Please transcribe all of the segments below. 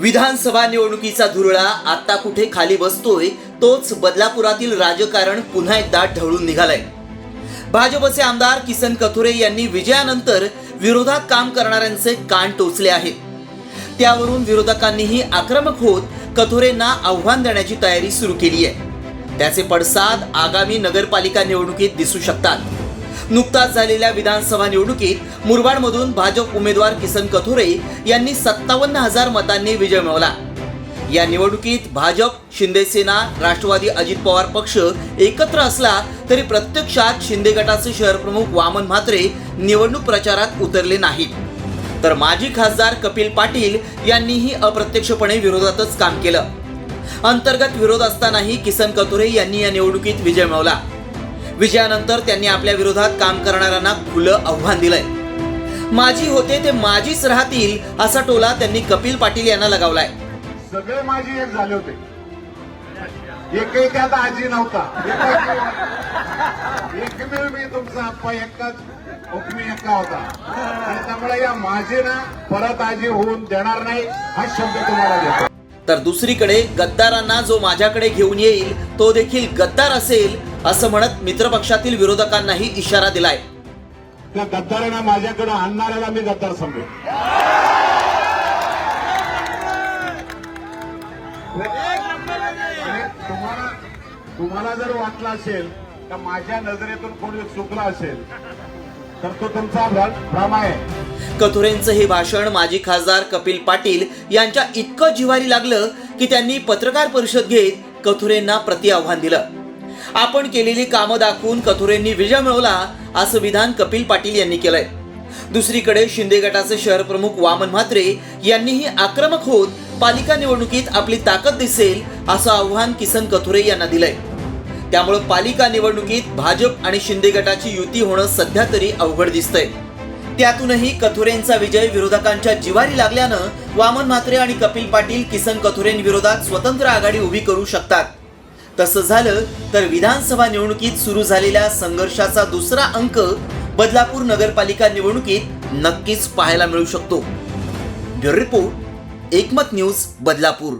विधानसभा निवडणुकीचा धुरळा आता कुठे खाली बसतोय तोच बदलापुरातील राजकारण पुन्हा एकदा ढवळून निघालाय. भाजपचे आमदार किसन कथोरे यांनी विजयानंतर विरोधात काम करणाऱ्यांचे कान टोचले आहेत त्यावरून विरोधकांनीही आक्रमक होत कथोरेंना आव्हान देण्याची तयारी सुरू केली आहे. त्याचे पडसाद आगामी नगरपालिका निवडणुकीत दिसू शकतात. नुकताच झालेल्या विधानसभा निवडणुकीत मुरबाडमधून भाजप उमेदवार किसन कथोरे यांनी सत्तावन्न हजार मतांनी विजय मिळवला. या निवडणुकीत भाजप शिंदेसेना राष्ट्रवादी अजित पवार पक्ष एकत्र असला तरी प्रत्यक्षात शिंदे गटाचे शहर प्रमुख वामन म्हात्रे निवडणूक प्रचारात उतरले नाहीत. तर माजी खासदार कपिल पाटील यांनीही अप्रत्यक्षपणे विरोधातच काम केलं. अंतर्गत विरोध असतानाही किसन कथोरे यांनी या निवडणुकीत विजय मिळवला. विजयानंतर त्यांनी आपल्या विरोधात काम करणाऱ्यांना खुलं आव्हान दिलंय. माजी होते ते माजीच राहतील असा टोला त्यांनी कपिल पाटील यांना लगावलाय. सगळे माझी एक झाले होते. एकही त्यात आजी नव्हता. एकमेव मी तुमचा आप्पा एकाच हुकमी एका होता. आणि त्यामुळे या माझीना परत आजी होऊन देणार नाही हा शब्द तुम्हाला देतो. तर दुसरीकडे गद्दारांना जो माझ्याकडे घेऊन येईल तो देखील गद्दार असेल असं म्हणत मित्रपक्षातील विरोधकांनाही इशारा दिलाय. त्या गद्दारांना माझ्याकडे आणणाऱ्याला मी गद्दार समजेल तुम्हाला तुम्हाला जर वाटलं असेल का माझ्या नजरेतून कोणी चुकला असेल तर तो तुमचा भ्रम आहे. कथोरेंचं हे भाषण माजी खासदार कपिल पाटील यांच्या इतकं जिव्हारी लागलं की त्यांनी पत्रकार परिषद घेत कथोरेंना प्रति आव्हान दिलं. आपण केलेली कामं दाखवून कथोरेंनी विजय मिळवला असं विधान कपिल पाटील यांनी केलंय. दुसरीकडे शिंदे गटाचे शहर प्रमुख वामन म्हात्रे यांनीही आक्रमक होत पालिका निवडणुकीत आपली ताकद दिसेल असं आव्हान किसन कथोरे यांना दिलंय. त्यामुळे पालिका निवडणुकीत भाजप आणि शिंदे गटाची युती होणं सध्या तरी अवघड दिसतंय. त्यातूनही कथोरेंचा विजय विरोधकांच्या जिवारी लागल्यानं वामन म्हात्रे आणि कपिल पाटील किसन कथोरेंविरोधात स्वतंत्र आघाडी उभी करू शकतात. तसं झालं तर विधानसभा निवडणुकीत सुरू झालेल्या संघर्षाचा दुसरा अंक बदलापूर नगरपालिका निवडणुकीत नक्कीच पाहायला मिळू शकतो. Bureau report Ekmat news Badlapur.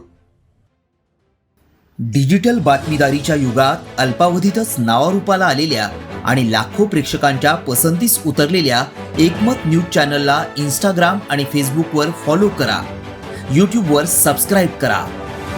Digital बातमीदारीच्या युगात अल्पावधीतच नावारूपाला आलेल्या आणि लाखो प्रेक्षकांच्या पसंतीस उतरलेल्या एकमत न्यूज चॅनलला इंस्टाग्राम आणि फेसबुकवर फॉलो करा. यूट्यूबवर सबस्क्राईब करा.